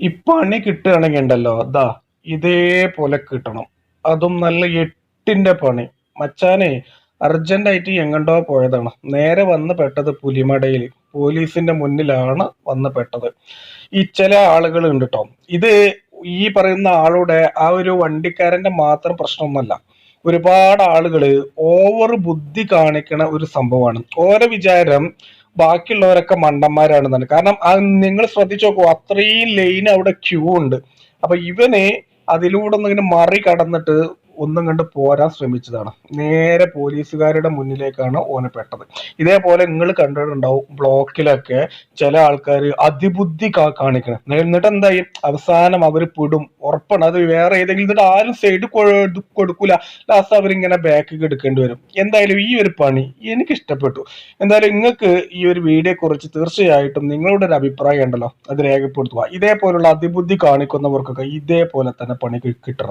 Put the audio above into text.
ഈ പണി കിട്ടുകയാണെങ്കിൽ ഉണ്ടല്ലോ ദാ ഇതേപോലെ കിട്ടണം. അതും നല്ല എട്ടിന്റെ പണി. മച്ചാനെ അർജന്റ് ആയിട്ട് എങ്ങണ്ടോ പോയതാണ്. നേരെ വന്ന് പെട്ടത് പുലിമടയിൽ. പോലീസിന്റെ മുന്നിലാണ് വന്ന് പെട്ടത്. ഈ ചില ആളുകൾ ഉണ്ട് കേട്ടോ ഇത് ഈ പറയുന്ന ആളുടെ ആ ഒരു വണ്ടിക്കാരന്റെ മാത്രം പ്രശ്നമൊന്നുമല്ല. ഒരുപാട് ആളുകൾ ഓവർ ബുദ്ധി കാണിക്കണ ഒരു സംഭവമാണ്. ഓരോ വിചാരം ബാക്കിയുള്ളവരൊക്കെ മണ്ടന്മാരാണെന്നാണ് കാരണം നിങ്ങൾ ശ്രദ്ധിച്ചു നോക്കൂ അത്രയും ലൈൻ അവിടെ ക്യൂ ഉണ്ട്. അപ്പൊ ഇവനെ അതിലൂടെ ഒന്ന് ഇങ്ങനെ മറി കടന്നിട്ട് ഒന്നും കണ്ട് പോരാൻ ശ്രമിച്ചതാണ്. നേരെ പോലീസുകാരുടെ മുന്നിലേക്കാണ് ഓനെ പെട്ടത്. ഇതേപോലെ നിങ്ങൾ കണ്ടിട്ടുണ്ടാവും ബ്ലോക്കിലൊക്കെ ചില ആൾക്കാർ അതിബുദ്ധി കാണിക്കണം. എന്നിട്ട് എന്തായി? അവസാനം അവർ പെടും. ഉറപ്പാണ്. അത് വേറെ ഏതെങ്കിലും എന്നിട്ട് ആരും സൈഡ് കൊടുക്കൂല. ലാസ്റ്റ് അവരിങ്ങനെ ബാക്ക് എടുക്കേണ്ടി വരും. എന്തായാലും ഈ ഒരു പണി എനിക്ക് ഇഷ്ടപ്പെട്ടു. എന്തായാലും നിങ്ങൾക്ക് ഈ ഒരു വീഡിയോ കുറിച്ച് തീർച്ചയായിട്ടും നിങ്ങളുടെ ഒരു അഭിപ്രായം ഉണ്ടല്ലോ. അത് രേഖപ്പെടുത്തുക. ഇതേപോലുള്ള അതിബുദ്ധി കാണിക്കുന്നവർക്കൊക്കെ ഇതേപോലെ തന്നെ പണി കിട്ടണം.